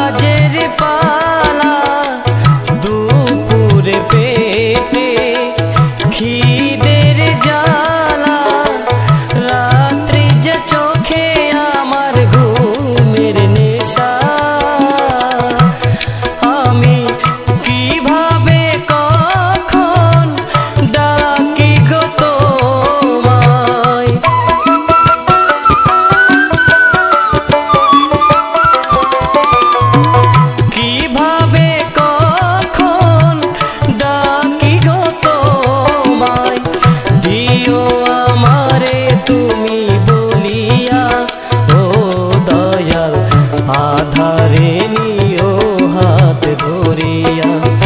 কাজের পালা দুপুরে পেটে খিদের জালা রাত্রি যে চোখে আমার ঘুমের নেশা আমি কি হাতে ধরিয়া